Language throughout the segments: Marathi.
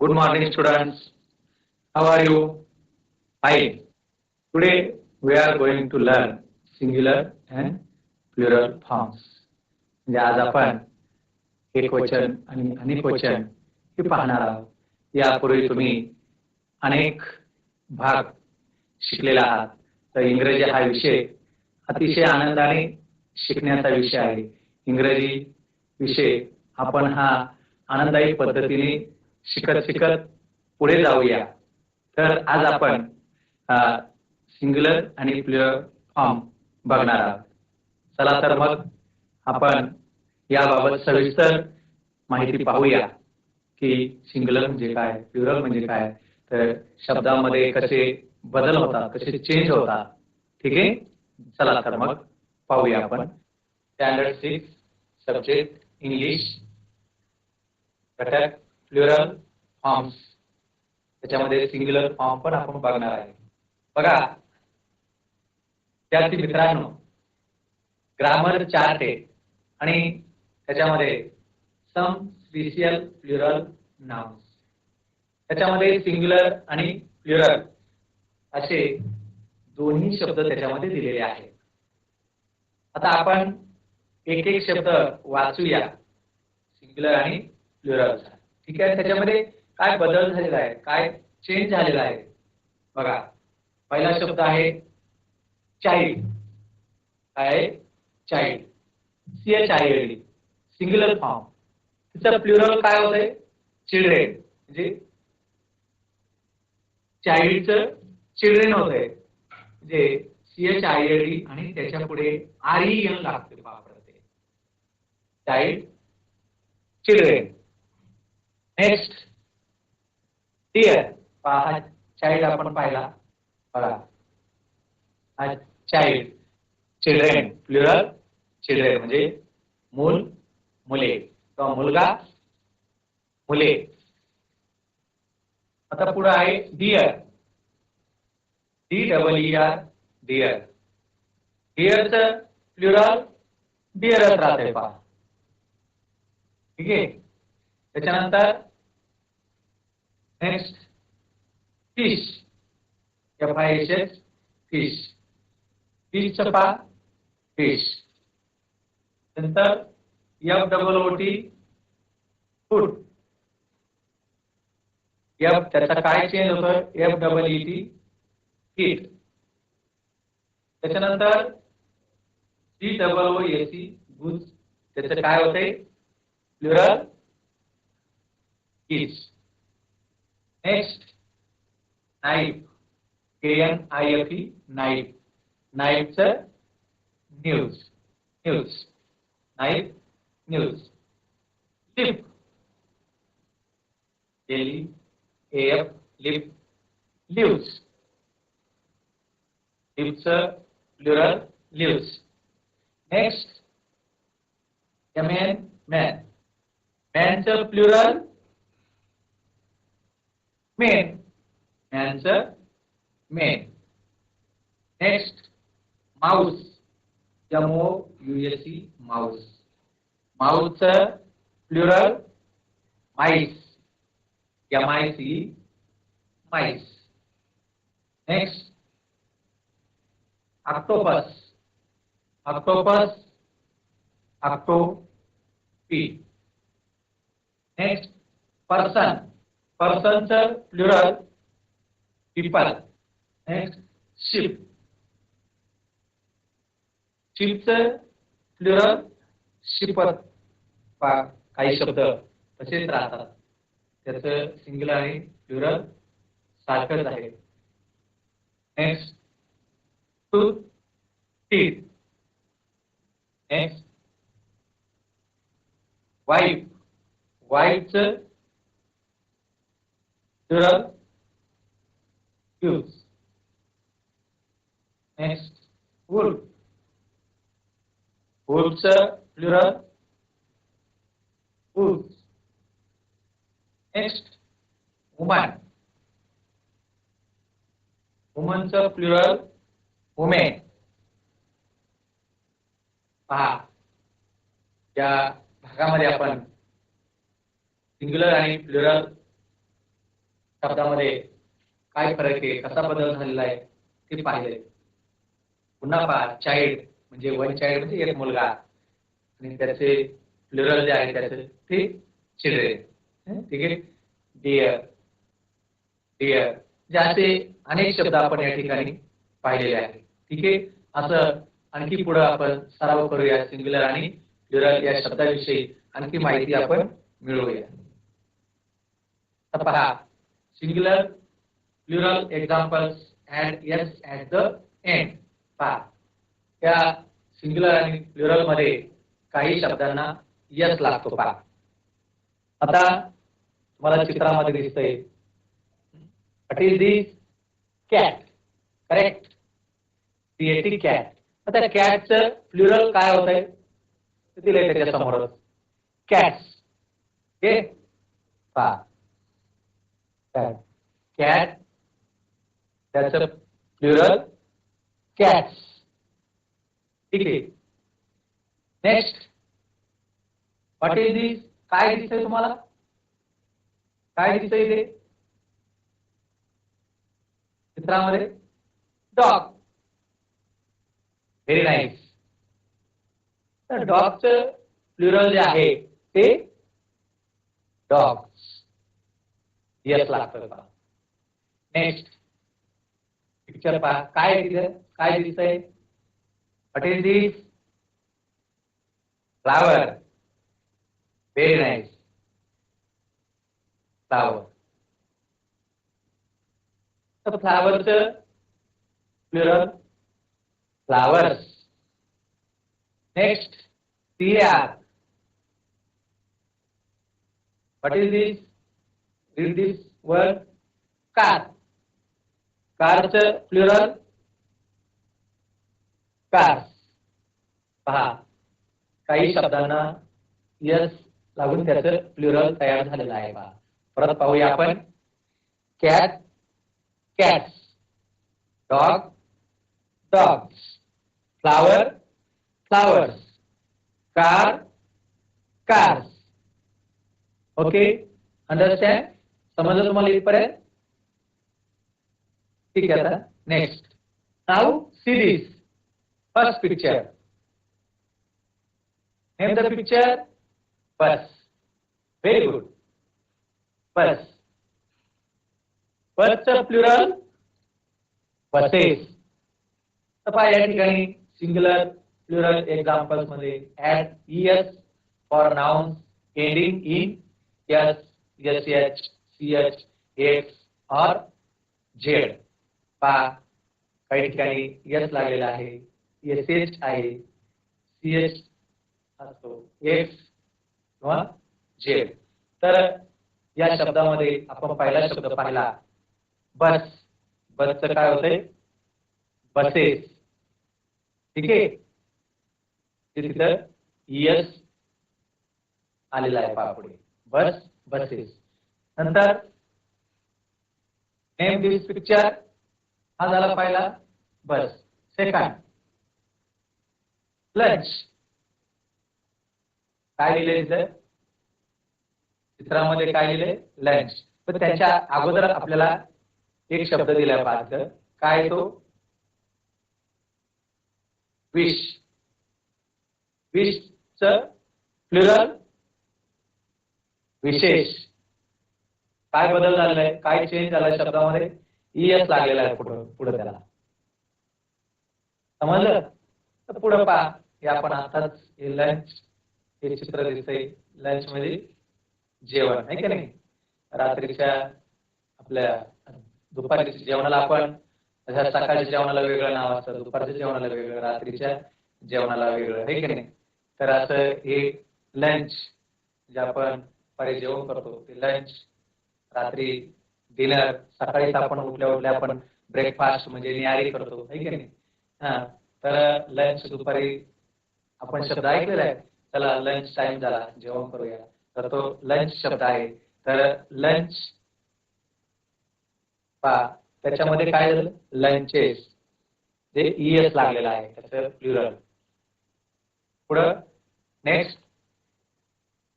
Good morning, students. How are you? Hi. Today we are going to learn singular and plural forms. म्हणजे आज आपण एक वचन आणि अनेक वचन हे पाहणार आहोत यापूर्वी तुम्ही अनेक भाग शिकलेला आहात तर इंग्रजी हा विषय अतिशय आनंदाने शिकण्याचा विषय आहे इंग्रजी विषय आपण हा आनंददायी पद्धतीने शिकत शिकत पुढे जाऊया. तर आज आपण सिंग्युलर आणि प्युअर फॉर्म बघणार आहोत. चला तर मग आपण याबाबत सविस्तर माहिती पाहूया की सिंग्युलर म्हणजे काय प्युरल म्हणजे काय. तर शब्दामध्ये कसे बदल होतात कसे चेंज होतात. ठीक आहे? चला तर मग पाहूया आपण. स्टँडर्ड सिक्स सब्जेक्ट इंग्लिश घटक प्लुरल फॉर्म्स त्याच्यामध्ये सिंग्युलर फॉर्म पण आपण बघणार आहे. बघा. विद्यार्थी मित्रांनो ग्रामर चार्ट आहे. आणि त्याच्यामध्ये सम स्पेशियल प्लुरल नाउन्स त्याच्यामध्ये सिंग्युलर आणि प्लुरल असे दोन्ही शब्द त्याच्यामध्ये दिलेले आहेत. आता आपण एक एक शब्द वाचूया. सिंग्युलर आणि प्लुरलचा ठीक आहे? त्याच्यामध्ये काय बदल झालेला आहे? काय चेंज झालेला आहे? बघा. पहिला शब्द आहे चाइल्ड काय child C H I L D singular form तिचं प्लुरल काय होतंय? चिल्ड्रेन म्हणजे चाइल्डचं चिल्ड्रेन होतंय. म्हणजे C H I L D आणि त्याच्या पुढे आर ई एन लागते. वापरते चाइल्ड चिल्ड्रेन नेक्स्ट टीयर हा चाइल्ड आपण पाहिला. बघा. हा चाइल्ड चिल्ड्रेन प्लुरल चिल्ड्रेन म्हणजे मूल मुले. किंवा मुलगा मुले. आता पुढे आहे deer D double E R deer डिअरचं plural डिअरच राहते पहा. ठीक आहे? त्याच्यानंतर next fish F I S S fish फिशचं fish नंतर F double O T foot F त्याचा काय चेंज होतं F double E T feet त्याच्यानंतर C double O S E goose त्याचं काय होतंय? Plural kids next knife K N I F E knife नाईफचं news news knife news leaf L A F leaf leaves लिपचं plural leaves next man man मॅनचं plural main. Answer main. Next, mouse. M-O-U-S-E, mouse. Mouse, plural, mice. M-I-C-E, mice. Next, octopus. Octopus, octo, P. Next, person. Persons are plural people next ship ships people next ship काही शब्द तसेच राहतात. त्याचं सिंगल आणि प्लुरल सारखंच आहे. Next two teeth next wife वाईफचं plural use Wolves are plural. Wolves. Next, woman. Women's वुमनचं plural. वुमेन पहा. या भागामध्ये आपण सिंग्युलर आणि प्लुरल शब्दामध्ये काय फरक आहे? कसा बदल झालेला आहे? ते पाहिले पुन्हा पहा चाइल्ड म्हणजे वन चाइल्ड म्हणजे एक मुलगा. आणि त्याचे प्लुरल जे आहे त्याचे ते चिल्ड्रेन ठीक आहे? डिअर डिअर जे असे अनेक शब्द आपण या ठिकाणी पाहिलेले आहेत. ठीक आहे? असं आणखी पुढे आपण सराव करूया सिंग्युलर आणि प्लुरल या शब्दाविषयी आणखी माहिती आपण मिळवूया. पहा singular plural examples and S at the end पहा. त्या सिंग्युलर आणि प्लुरलमध्ये काही शब्दांना यस लागतो पहा. आता तुम्हाला चित्रामध्ये दिसतंय. What is this cat correct creative cat आता कॅटचं प्लुरल काय होत आहे दिलंय त्याच्या समोरच कॅट्स ओके पहा. कॅट त्याचं प्लुरल कॅट्स ठीक आहे. नेक्स्ट व्हॉट इज दिस काय दिसतंय तुम्हाला? काय दिसतंय इथे? चित्रामध्ये? डॉग व्हेरी नाईस तर डॉगचं प्लुरल जे आहे ते डॉग्स यस लागतं का? नेक्स्ट पिक्चर पहा. काय आहे तिथे? काय दिसतंय? What this flower very nice flower तर फ्लावरचं plural flowers next C R what is this read this word car कारचं plural. कार्स पहा काही शब्दांना यस लागून त्याचं प्लुरल तयार झालेलं आहे पहा. परत पाहूया आपण. Cat cats dog dogs flower flowers car cars okay understand समजलं तुम्हाला इथपर्यंत? ठीक आहे आता. Next now series first picture name the picture bus very good bus बसचं प्लुरल बसेस पहा या ठिकाणी singular plural एक्झाम्पल्समध्ये at E S for noun ending in S S H C H X और झेड काही ठिकाणी एस लागलेला आहे. एस एच आहे. सी एच असतो. एक्स किंवा झेड तर या शब्दामध्ये आपण पहिला शब्द पाहिला. बस. बसचं काय होतंय? बसेस. ठीक आहे? तिथं यस आलेला आहे पापुढे बस बसेस. नंतर नेम दिस पिक्चर हा झाला पहिला. बस. सेकंड लंच काय लिहिले इथं? चित्रामध्ये काय लिहिले? लंच पण त्याच्या अगोदर आपल्याला एक शब्द दिला पाहिजे काय तो? विश विश च प्लुरल विशेष. काय बदल झालेला आहे काय चेंज झालाय शब्दामध्ये? इएस लागलेला आहे पुढे पुढे त्याला. समजलं? तर पुढे पहा. हे आपण आताच हे लंच हे चित्र दिसतंय लंच मध्ये जेवण आहे की नाही? रात्रीच्या आपल्या दुपारच्या जेवणाला आपण सकाळच्या जेवणाला वेगळं नाव असतं दुपारच्या जेवणाला वेगळं रात्रीच्या जेवणाला वेगळं आहे की नाही? तर असं हे लंच जे आपण दुपारी जेवण करतो ते लंच रात्री डिनर सकाळीच आपण उठल्या उठल्या आपण ब्रेकफास्ट म्हणजे न्यारी करतो. आहे की नाही? हा तर लंच दुपारी आपण शब्द ऐकलेला आहे. चला लंच टाइम झाला. जेवण करूया. तर तो लंच शब्द आहे. तर लंच पा त्याच्यामध्ये काय झालं? लंचेस जे इएस लागलेला आहे त्याचं प्लुरल पुढं next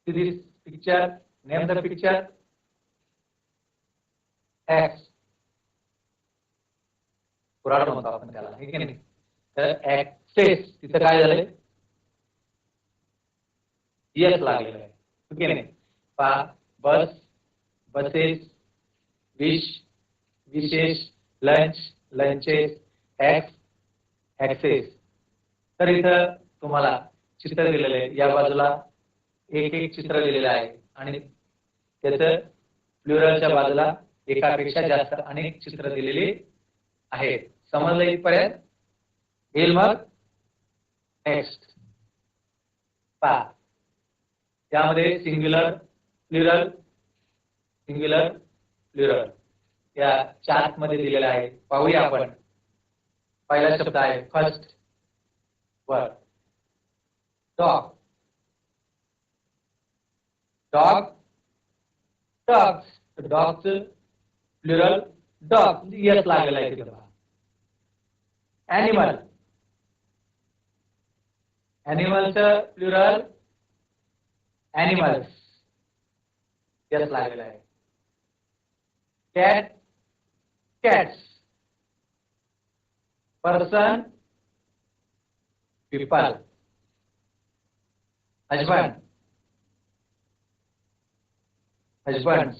this picture name the picture axe पुराण म्हणतो आपण त्याला ठीक आहे नाही? तर ऍक्सेस तिथं काय झालंय? यस लागलेलं आहे ठीक आहे नाही? पा bus buses wish wishes lunch lunches axe axes तर इथं तुम्हाला चित्र दिलेलं आहे या बाजूला एक एक चित्र दिलेलं आहे. आणि त्याचं प्लुरलच्या बाजूला एकापेक्षा जास्त अनेक चित्र दिलेली आहेत. समजलं इथपर्यंत येईल मग नेक्स्ट पा त्यामध्ये सिंग्युलर प्लुरल सिंग्युलर प्लुरल या चार्टमध्ये दिलेला आहे. पाहूया आपण. पहिला शब्द आहे first word dog dog dogs डॉगच plural dog S लागलेला आहे तिथं ॲनिमल ॲनिमलचं प्लुरल ॲनिमल्स यस लागलेलं आहे cat cats person people husband husbands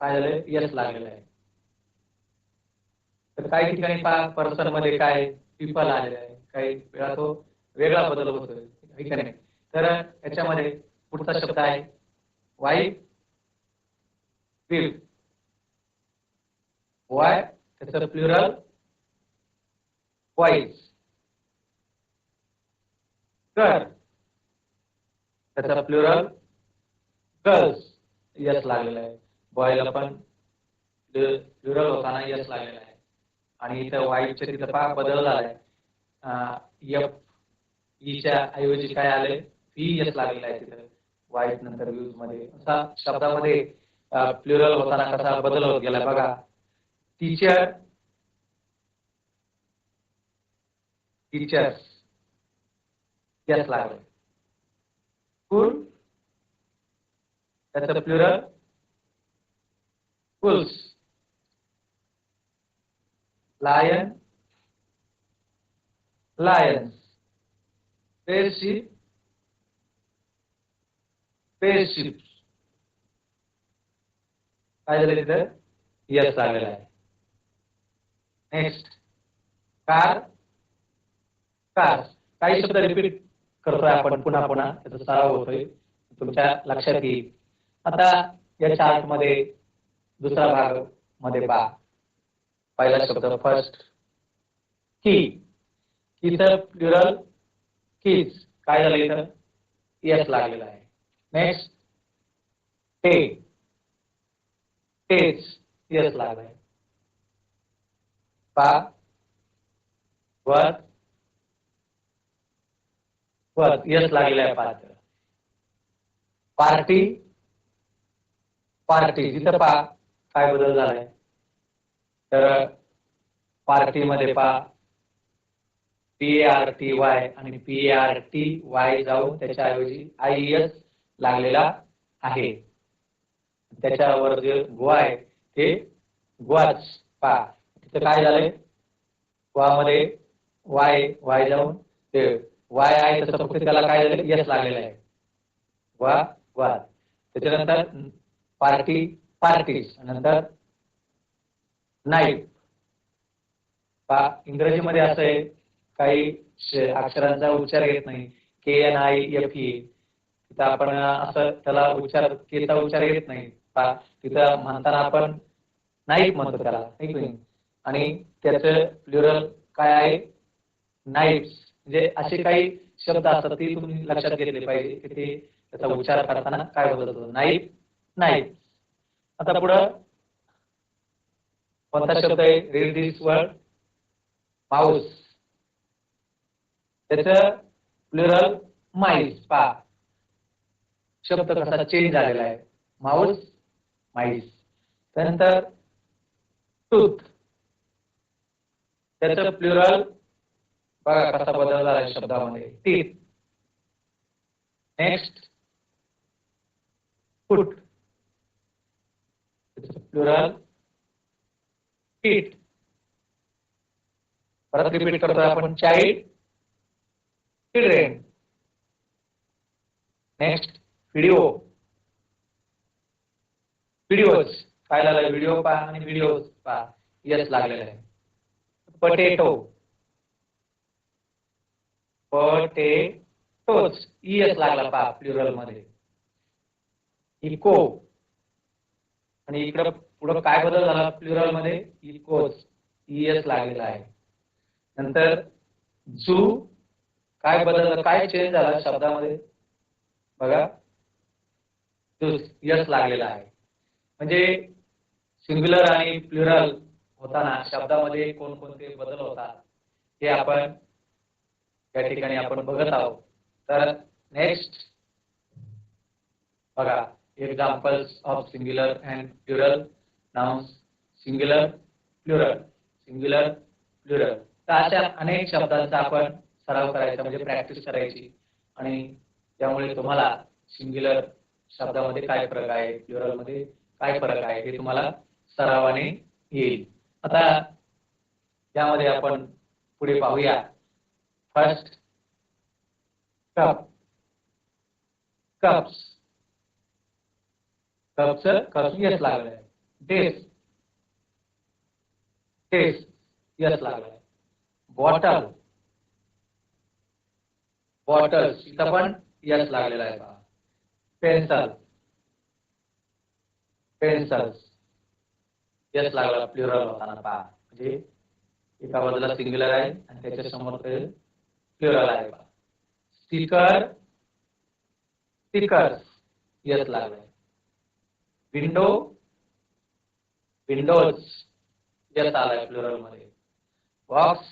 काय झालंय यस लागलेलं आहे. तर काही ठिकाणी पा पर्सनमध्ये काय पीपल आलेलं आहे. काही वेळा तो वेगळा बदल होतोय. है नाही. तर याच्यामध्ये पुढचा शब्द आहे वाईफ विल वाय त्याचं प्लुरल वाईज कर त्याचा प्लुरल गर्ल्स यस लागलेला आहे. बॉयला पण प्लुरल होताना यस लागलेला आहे. आणि इथं वाईफच्या तिथं पा बदल झालाय. एफ ईच्या e ऐवजी काय आले व्ही यस लागलेला आहे तिथं. वाईफ नंतर यूजमध्ये. असा शब्दामध्ये प्लुरल होताना कसा बदल होत गेला बघा. टीचर टीचर्स यस लागले स्कूल त्याचं plural wolves, lion. Lions spaceship spaceships काय झालं तिथं? यस आलेलं आहे. नेक्स्ट कार कार काही शब्द रिपीट करतोय आपण पुन्हा पुन्हा. त्याचा सराव होतोय. तुमच्या लक्षात येईल. आता या चार्टमध्ये दुसरा भागमध्ये पहा. पहिला शब्द फर्स्ट की इथं प्लुरल कीज काय झालं इथं? यस लागलेलं आहे. नेक्स्ट टे टेच यस लागलाय पा वर वर यस लागलेलं आहे पात्र. पार्टी पार्टी जिथं पा काय बदल झालाय? तर पार्टीमध्ये पा पी आर टी वाय आणि पी आर टी वाय जाऊन त्याच्याऐवजी आय एस लागलेला आहे. त्याच्यावर जे गोवा आहे ते ग्वाच. पा तिथं काय झालंय? गुवामध्ये वाय वाय जाऊन ते वाय आहे तसं फक्त त्याला काय झालं यस लागलेलं आहे. वा वा त्याच्यानंतर पार्टी पार्टीज नंतर नाईट. पा इंग्रजीमध्ये असं आहे काही अक्षरांचा उच्चार येत नाही. K N I F E तिथं आपण असं त्याला उच्चार केचा उच्चार येत नाही. पा तिथं म्हणताना आपण नाईट म्हणतो त्याला आणि त्याचं प्लुरल काय आहे? नाईट्स. म्हणजे असे काही शब्द असतात ते तुम्ही लक्षात घेतले पाहिजे की ते त्याचा उच्चार करताना काय बदलतो होतं नाईट नाईट. आता पुढं. कोणता शब्द आहे? रीड दिस वर्ड माऊस त्याच प्लुरल माईस पा शब्द कसा चेंज झालेला आहे? माऊस माईस त्यानंतर टूथ त्याचं प्लुरल बघा कसा बदल झाला शब्दामध्ये. Teeth next foot plural feet परत रिपीट करतोय आपण child children next video videos फायला video पहा आणि व्हिडिओ पहा. यस लागलेलं आहे. पटेटो पटेटोज इएस लागला पहा प्लुरलमध्ये. इको आणि इकडं पुढं काय बदल झाला? प्लुरलमध्ये इकोज इएस लागलेला आहे. नंतर झू काय बदल काय चेंज झाला शब्दामध्ये? बघा. यस लागलेला आहे. म्हणजे सिंग्युलर आणि प्लुरल होताना शब्दामध्ये कोणकोणते बदल होतात हे आपण या ठिकाणी आपण बघत आहोत. तर नेक्स्ट बघा. Examples of singular and plural nouns singular plural singular plural तर अशा अनेक शब्दांचा आपण सराव करायचा म्हणजे प्रॅक्टिस करायची. आणि त्यामुळे तुम्हाला सिंग्युलर शब्दामध्ये काय फरक आहे प्लुरलमध्ये काय फरक आहे हे तुम्हाला सरावाने येईल. आता यामध्ये आपण पुढे पाहूया. फर्स्ट कप कप्स कपचं कप्स यस लागलंय डेस डेस यस लागलाय बॉटल बॉटल इथं पण यस लागलेला आहे पहा पेन्सल पेन्सल्स यस लागला प्लुरल होताना पहा. म्हणजे एका बाजूला सिंग्युलर आहे आणि त्याच्यासमोर प्लुरल आहे पहा. स्टिकर स्टिकर्स यस लागलाय विंडो विंडोज यस आलाय प्लुरलमध्ये. बॉक्स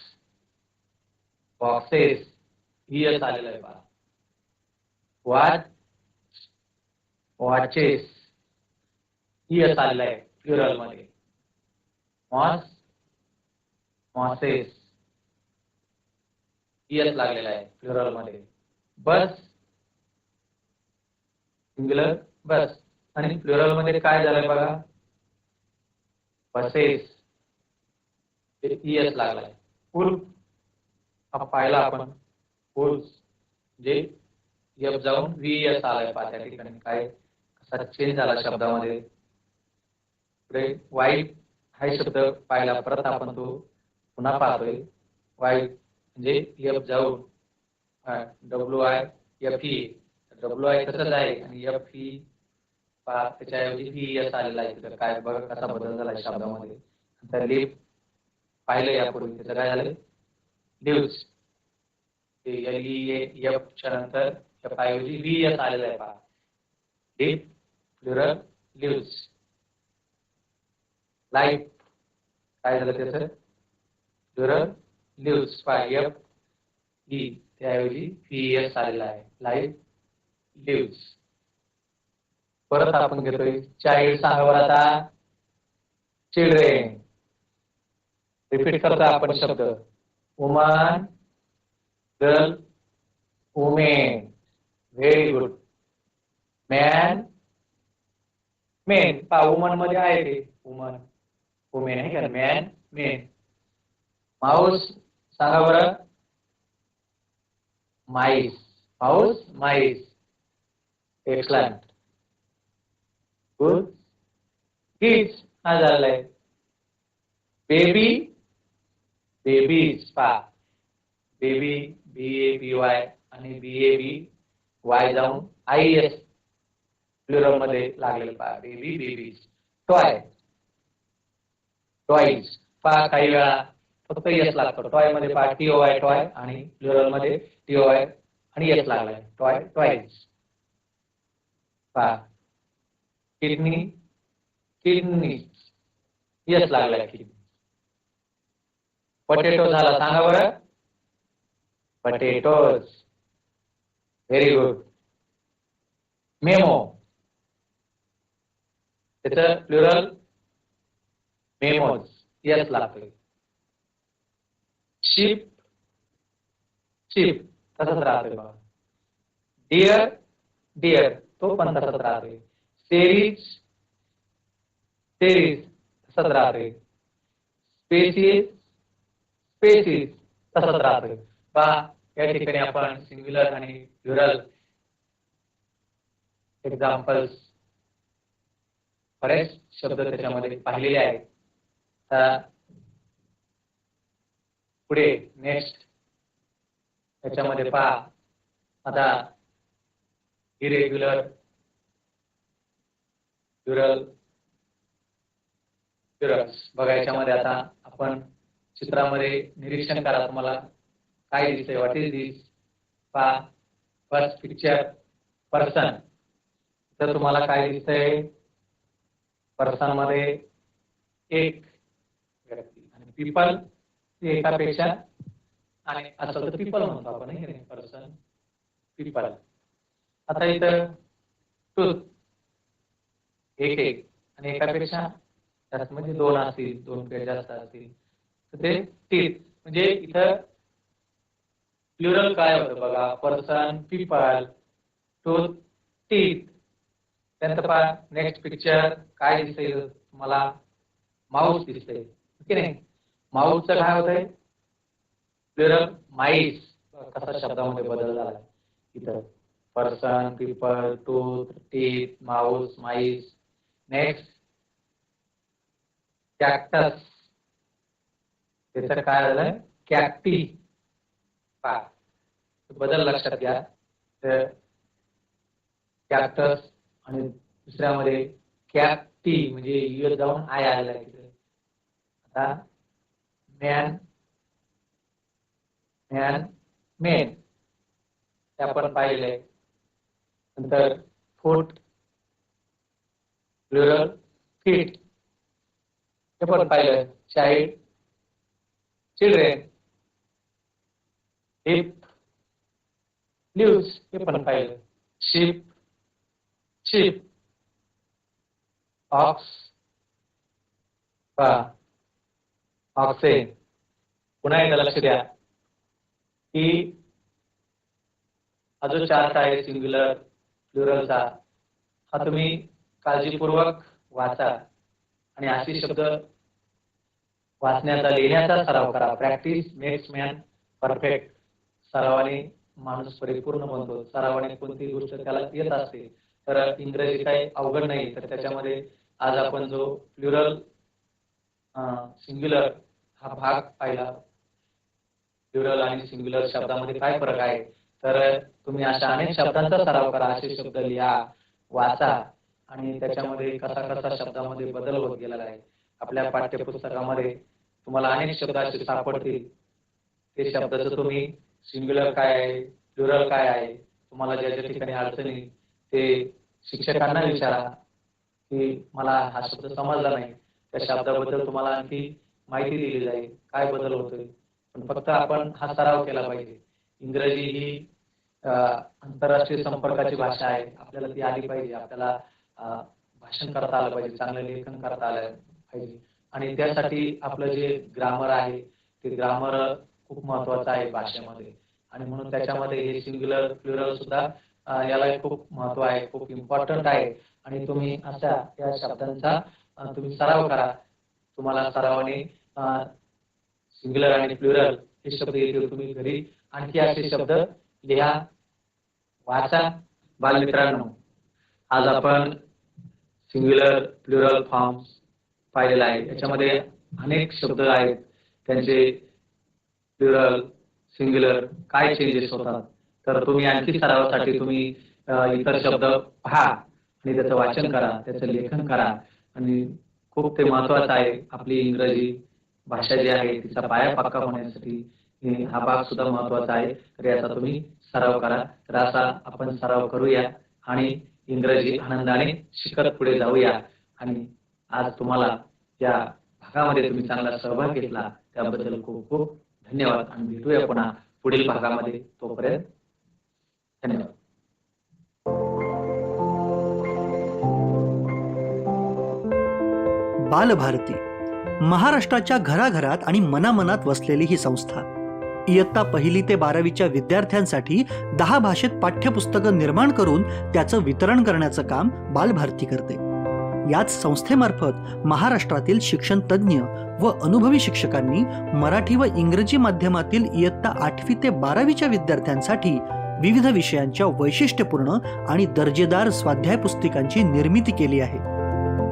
बॉक्सेस ही यस आलेलं आहे पहा वॉच वॉचेस ही यस आलेलं आहे प्लुरलमध्ये. मॉस मॉसेस यस लागलेला आहे प्लुरलमध्ये. बस सिंग्युलर बस आणि प्लुरलमध्ये काय झालंय बघा? बसेस. यस लागलाय. फुल हा पाहिला आपण. फुल जे एफ जाऊन व्ही एस आलाय पहा त्या ठिकाणी. काय? कसा चेंज झाला शब्दामध्ये? पुढे वाईट हा शब्द पाहिला. परत आपण तो पुन्हा पाहतोय. वाईट म्हणजे एफ जाऊन W I F E W I तसंच आहे आणि एफ ई त्याच्या त्याच्याऐवजी ही एस आलेला आहे तिथं. काय बघा कसा बदल झाला शब्दामध्ये. नंतर लिप पाहिलं यापूर्वी. त्याचं काय झालं? लिव्स एल नंतर एफ ऐवजी व्ही एस आलेलं आहे पहा लिप प्लुरल लिव्स लाईफ काय झालं त्याचं? प्लुरल लिव्स पाय एफ ई e. त्याऐवजी व्ही एस आलेला आहे. लाईफ लिव्स परत आपण घेतोय चाइल्ड सांगा आता चिल्ड्रेन रिपीट करतो आपण शब्द. Woman girl women very good man men पा वुमनमध्ये आहे ते. वुमन वुमेन आहे का? मॅन मेन माऊस सांगा बरं. Mice mouse mice excellent good kids हा झालाय बेबी बेबीज पा baby B A B Y आणि बी ए बी वाय जाऊन आय एस प्लुरलमध्ये लागलेलं पहा. बेबी बेबीज टॉय टॉईज पहा काही वेळा फक्त यस लागतो. टॉयमध्ये पहा. टी ओ आय टॉय आणि प्लुरलमध्ये टी ओ आय आणि यस लागलाय. टॉय टॉईज पहा. Kidney kidney. यस लागला किडनी. पटेटो झाला. सांगा बरं. पटेटोज व्हेरी गुड मेमो त्याच प्लुरल मेमोज यस लागतोय. शिप शिप तसंच राहतोय बघा. डिअर डिअर तो पण तसंच राहतोय. सेरीज सेरीज तसंच राहतोय स्पेसिस स्पेसिस तसंच राहतं पहा या ठिकाणी आपण सिंग्युलर आणि प्लुरल एक्झाम्पल्स बरेच शब्द त्याच्यामध्ये पाहिलेले आहेत. आता पुढे नेक्स्ट त्याच्यामध्ये पहा. आता इरेग्युलर प्लुरल प्लुरल्स बघा याच्यामध्ये आता आपण चित्रामध्ये निरीक्षण करा. तुम्हाला काय दिसतंय? व्हॉट इज दिस पा फर्स्ट पिक्चर पर्सन तर तुम्हाला काय दिसतंय? पर्सनमध्ये एक व्यक्ती. आणि पीपल एकापेक्षा आणि असं तर पीपल म्हणतो आपण पर्सन पीपल आता इथं टूथ एक एक. आणि एकापेक्षा जास्त म्हणजे दोन असतील दोन पेक्षा जास्त असतील. तर ते टीथ म्हणजे इथं प्लुरल काय होतं बघा? पर्सन पीपल टू टीथ त्यानंतर पहा नेक्स्ट पिक्चर काय दिसेल तुम्हाला? माऊस दिसेल. ओके नाही? माऊसचं काय होतंय? प्लुरल माईस कसा शब्दामध्ये बदल झाला. इथं. Person people tooth teeth mouse mice next cactus त्याचं काय झालं? कॅक्टी बदल लक्षात घ्या. तर कॅक्टस आणि दुसऱ्यामध्ये कॅप्टी म्हणजे यु जाऊन आय आलेला आहे तिथे. आता मॅन मॅन मेन ते आपण पाहिले नंतर फूट प्लुरल किड हे पण पाहिलं चाइल्ड चिल्ड्रेन. हिप. न्यूज. हे पण पाहिलं शिप. शिप. ऑक्स. पा ऑक्सेन. पुन्हा एकदा लक्ष द्या. की हा जो चार्ट आहे सिंग्युलर प्लुरलचा हा तुम्ही काळजीपूर्वक वाचा. आणि असे शब्द वाचण्याचा लिहिण्याचा सराव करा. प्रॅक्टिस मेक्स मॅन परफेक्ट सरावाने माणूस परिपूर्ण बनतो. सरावाने कोणतीही गोष्ट त्याला येत असते तर इंग्रजी काही अवघड नाही. तर त्याच्यामध्ये आज आपण जो प्लुरल सिंग्युलर हा भाग पाहिला प्लुरल आणि सिंग्युलर शब्दामध्ये काय फरक आहे? तर तुम्ही अशा अनेक शब्दांचा सराव करा. असे शब्द लिहा वाचा. आणि त्याच्यामध्ये कसा कसा शब्दामध्ये बदल होत गेलेला आहे. आपल्या पाठ्यपुस्तकामध्ये तुम्हाला अनेक शब्द असे सापडतील. ते शब्दाचं तुम्ही सिंग्युलर काय आहे प्लुरल काय आहे तुम्हाला ज्या ज्या ठिकाणी अडचणी ते शिक्षकांना विचारा. की मला हा शब्द समजला नाही. त्या शब्दाबद्दल तुम्हाला आणखी माहिती दिली जाईल. काय बदल होतोय? पण फक्त आपण हा सराव केला पाहिजे. इंग्रजी ही आंतरराष्ट्रीय संपर्काची भाषा आहे. आपल्याला ती आली पाहिजे. आपल्याला भाषण करता आलं पाहिजे चांगलं लेखन करता आलं पाहिजे. आणि त्यासाठी आपलं जे ग्रामर आहे ते ग्रामर खूप महत्वाचं आहे भाषेमध्ये. आणि म्हणून त्याच्यामध्ये हे सिंग्युलर प्लुरल सुद्धा याला खूप महत्त्व आहे खूप इम्पॉर्टंट आहे. आणि तुम्ही अशा या शब्दांचा तुम्ही सराव करा. तुम्हाला सरावाने सिंग्युलर आणि प्लुरल हे शब्द येतील तुम्ही घरी. आणखी असे शब्द लिहा वाचा. बालमित्रांनो आज आपण सिंग्युलर प्लुरल फॉर्म्स पाहिलेला आहे याच्यामध्ये अनेक शब्द आहेत. त्यांचे प्लुरल सिंग्युलर काय चेंजेस होतात? तर तुम्ही आणखी सरावासाठी तुम्ही इतर शब्द पहा आणि त्याचं वाचन करा त्याचं लेखन करा. आणि खूप ते महत्वाचं आहे आपली इंग्रजी भाषा जी आहे तिचा पाया पक्का होण्यासाठी हा भाग सुद्धा महत्त्वाचा आहे. तर याचा तुम्ही सराव करा. तर असा आपण सराव करूया आणि इंग्रजी आनंदाने शिकत पुढे जाऊया. आणि आज तुम्हाला या भागामध्ये तुम्ही चांगला सहभाग घेतला त्याबद्दल खूप खूप धन्यवाद. आणि भेटूया पुन्हा पुढील भागामध्ये तोपर्यंत. धन्यवाद. बालभारती महाराष्ट्राच्या घराघरात आणि मनामनात वसलेली ही संस्था. इयत्ता पहिली ते बारावीच्या विद्यार्थ्यांसाठी दहा भाषेत पाठ्यपुस्तकं निर्माण करून त्याचं वितरण करण्याचं काम बालभारती करते. याच संस्थेमार्फत महाराष्ट्रातील शिक्षण तज्ज्ञ व अनुभवी शिक्षकांनी मराठी व इंग्रजी माध्यमातील इयत्ता आठवी ते बारावीच्या विद्यार्थ्यांसाठी विविध विषयांच्या वैशिष्ट्यपूर्ण आणि दर्जेदार स्वाध्याय पुस्तिकांची निर्मिती केली आहे.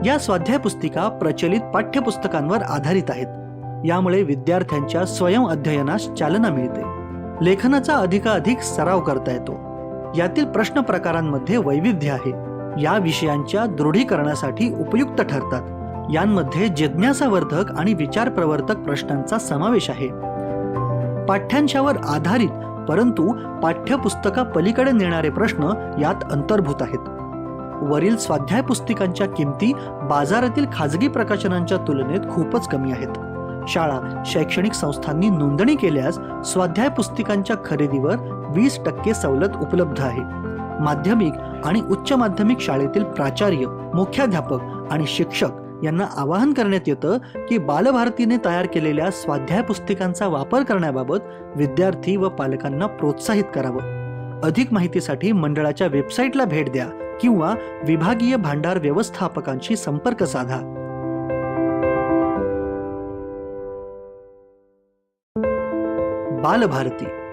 या स्वाध्याय पुस्तिका प्रचलित पाठ्यपुस्तकांवर आधारित आहेत. यामुळे विद्यार्थ्यांच्या स्वयं अध्ययनास चालना मिळते. लेखनाचा अधिकाधिक सराव करता येतो. यातील प्रश्न प्रकारांमध्ये वैविध्य आहे. या विषयांच्या दृढीकरणासाठी उपयुक्त ठरतात. यांमध्ये जिज्ञासावर्धक आणि विचार प्रवर्तक प्रश्नांचा समावेश आहे. पाठ्यांशावर आधारित परंतु पाठ्यपुस्तका पलीकडे नेणारे प्रश्न यात अंतर्भूत आहेत. वरील स्वाध्याय पुस्तिकांच्या किमती बाजारातील खाजगी प्रकाशनांच्या तुलनेत खूपच कमी आहेत. शाळा शैक्षणिक संस्थांनी नोंदणी केल्यास स्वाध्याय पुस्तिकांच्या खरेदीवर वीस टक्के सवलत उपलब्ध आहे. माध्यमिक आणि उच्च माध्यमिक शाळेतील प्राचार्य मुख्याध्यापक आणि शिक्षक यांना आवाहन करण्यात येतं की बालभारतीने तयार केलेल्या स्वाध्याय पुस्तिकांचा वापर करण्याबाबत विद्यार्थी व पालकांना प्रोत्साहित करावं. अधिक माहितीसाठी मंडळाच्या वेबसाईटला भेट द्या किंवा विभागीय भांडार व्यवस्थापकांशी संपर्क साधा. बालभारती.